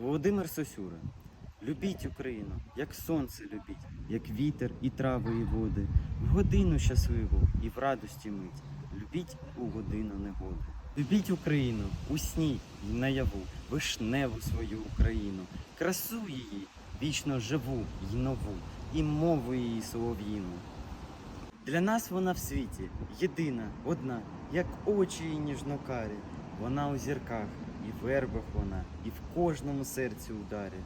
Володимир Сосюра. Любіть Україну, як сонце любіть, як вітер і трави, і води, в годину щасливу і в радості мить. Любіть у годину негоди. Любіть Україну у сні й наяву, вишневу свою Україну, красу її, вічно живу й нову, і мову її солов'їну. Для нас вона в світі єдина, одна, як очі її ніжнокарі. Вона у зірках, і в вербах вона, і в кожному серці ударі.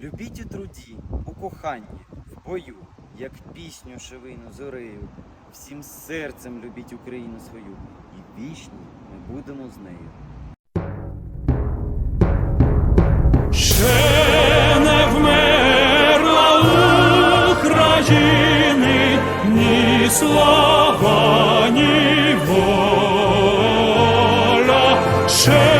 Любіть у труді, у коханні, в бою, як пісню шивину зорею. Всім серцем любіть Україну свою, і вічні ми будемо з нею. Ще не вмерла України ні слава, ні воля. Ще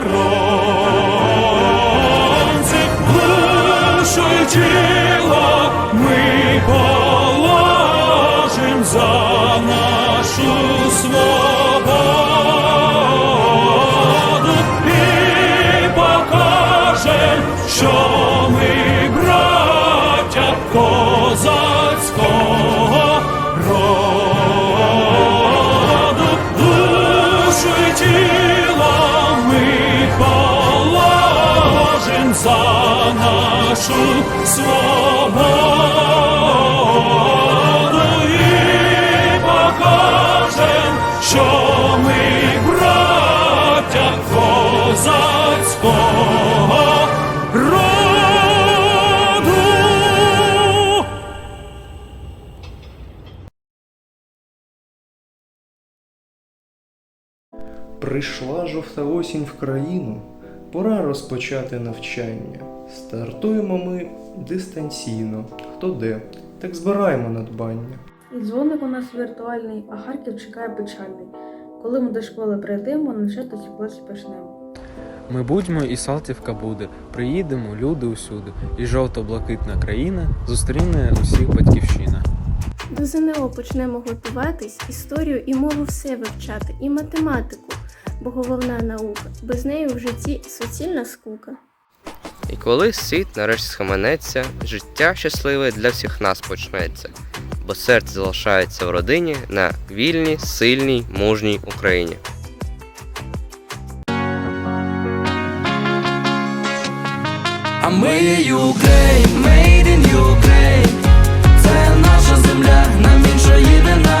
тіло ми положим за нашу свободу. І покажем, що ми браття козацького роду, душу й тіло ми положим за нашу свободу і покажем, що ми браття козацького роду. Прийшла жовта осінь в країну, пора розпочати навчання. Стартуємо ми дистанційно, хто де, так збираємо надбання. І дзвоник у нас віртуальний, а Харків чекає печальний. Коли ми до школи прийдемо, навчати теплоці почнемо. Ми будьмо і Салтівка буде, приїдемо, люди усюди, і жовто-блакитна країна зустріне усіх батьківщина. До ЗНО почнемо готуватись, історію і мову все вивчати, і математику, бо головна наука. Без неї в житті суцільна скука. І коли світ нарешті схаменеться, життя щасливе для всіх нас почнеться, бо серце залишається в родині на вільній, сильній, мужній Україні. А ми є Ukraine, made in Ukraine Це наша земля, нам інша єдина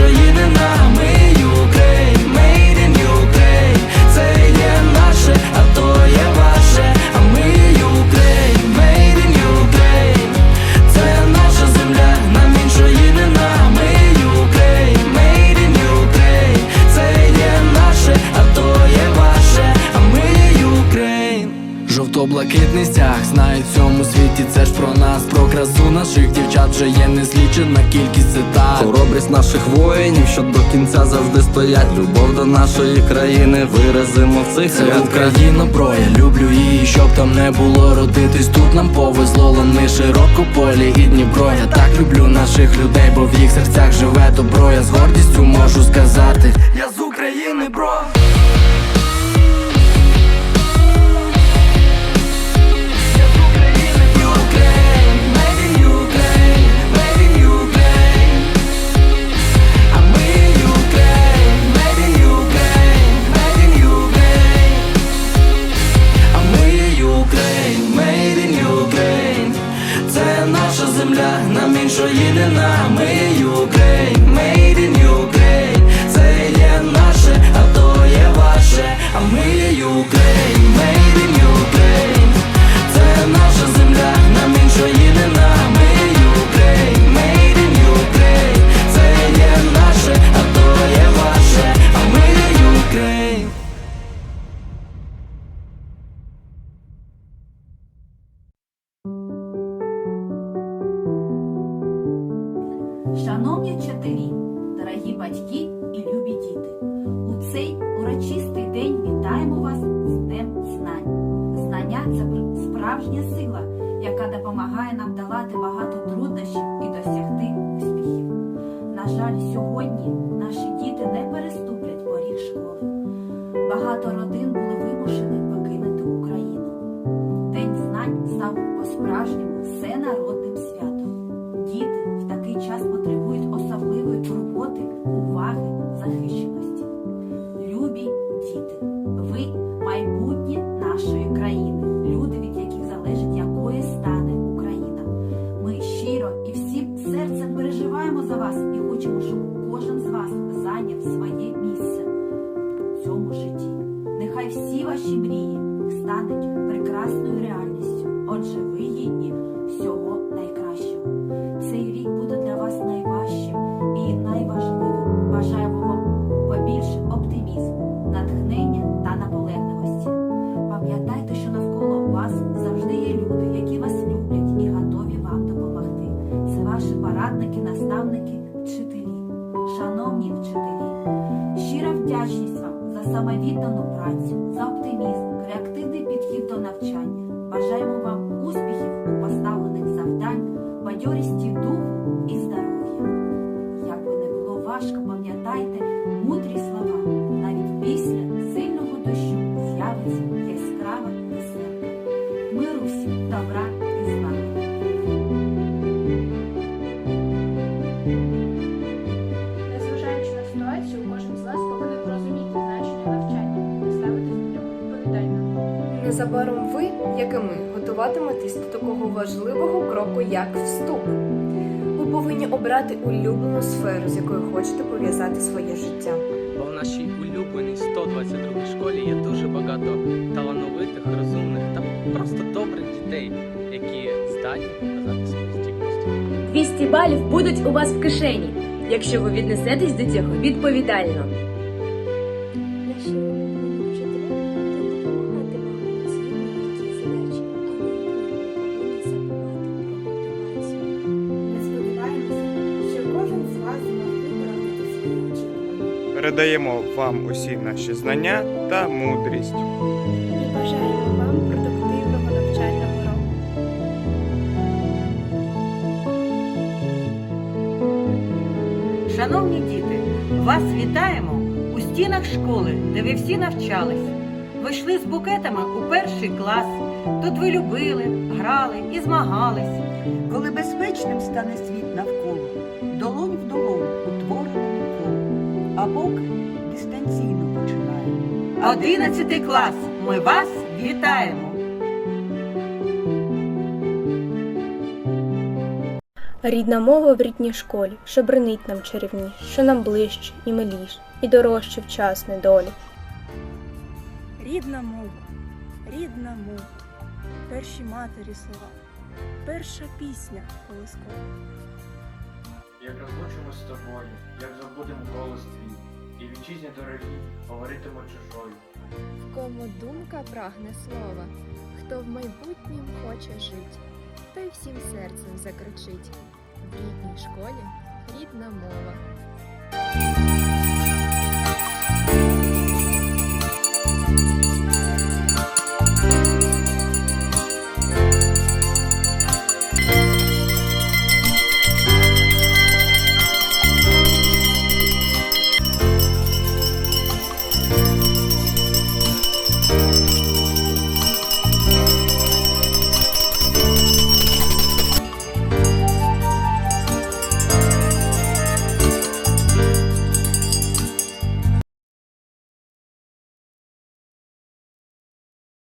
єдина Ми є Ukraine, made in Ukraine Це є наше, а то є ваше. А ми Ukraine, made in Ukraine Це наша земля, нам інша єдина Ми Ukraine, made in Ukraine Це є наше, а то є ваше. А ми Ukraine Жовто-блакитний стяг, знають в цьому світі, це ж про нас, красу наших дівчат вже є незлічена кількість цитат Хоробрість наших воїнів, що до кінця завжди стоять. Любов до нашої країни виразимо в цих Це рядках. Україна, бро, я люблю її, щоб там не було родитись. Тут нам повезло лани широкополі і Дніпро. Я так люблю наших людей, бо в їх серцях живе добро. Я з гордістю можу сказати, я нам іншої це справжня сила, яка допомагає нам долати багато труднощів і досягти успіхів. На жаль, сьогодні наші діти не переступлять поріг школи. Багато родин були вимушені покинути Україну. День знань став по-справжньому всенародним зайняв своє місце в цьому житті. Нехай всі ваші мрії стануть прекрасною реальністю. Отже, ви гідні всього бадьорісті духу і здоров'я. Як би не було важко, пам'ятайте мудрі слова. Навіть після сильного дощу з'явиться яскрава веселка. Миру всім добра і злагоди. Незважаючи на ситуацію, кожен з нас повинен розуміти значення навчання та ставитись до нього відповідально. Незабаром ви, як і ми, готуватиметесь до такого важливого кроку, як вступ. Ви повинні обрати улюблену сферу, з якою хочете пов'язати своє життя. Бо в нашій улюбленій 122 школі є дуже багато талановитих, розумних та просто добрих дітей, які здатні показати свої здібності. 200 балів будуть у вас в кишені, якщо ви віднесетесь до цього відповідально. Передаємо вам усі наші знання та мудрість. І бажаємо вам продуктивного навчального року. Шановні діти, вас вітаємо у стінах школи, де ви всі навчались. Ви йшли з букетами у перший клас. Тут ви любили, грали і змагались. Коли безпечним стане світ 11 клас. Ми вас вітаємо! Рідна мова в рідній школі, що бринить нам чарівні, що нам ближче і миліш, і дорожче в час недолі. Рідна мова, рідна мова, перші матері слова, перша пісня колискова. Як розлучимо з тобою, як забудемо голос твій і вітчизні дорогі говоритиму чужою. В кому думка прагне слова, хто в майбутнім хоче жити. той всім серцем закричить. В рідній школі рідна мова.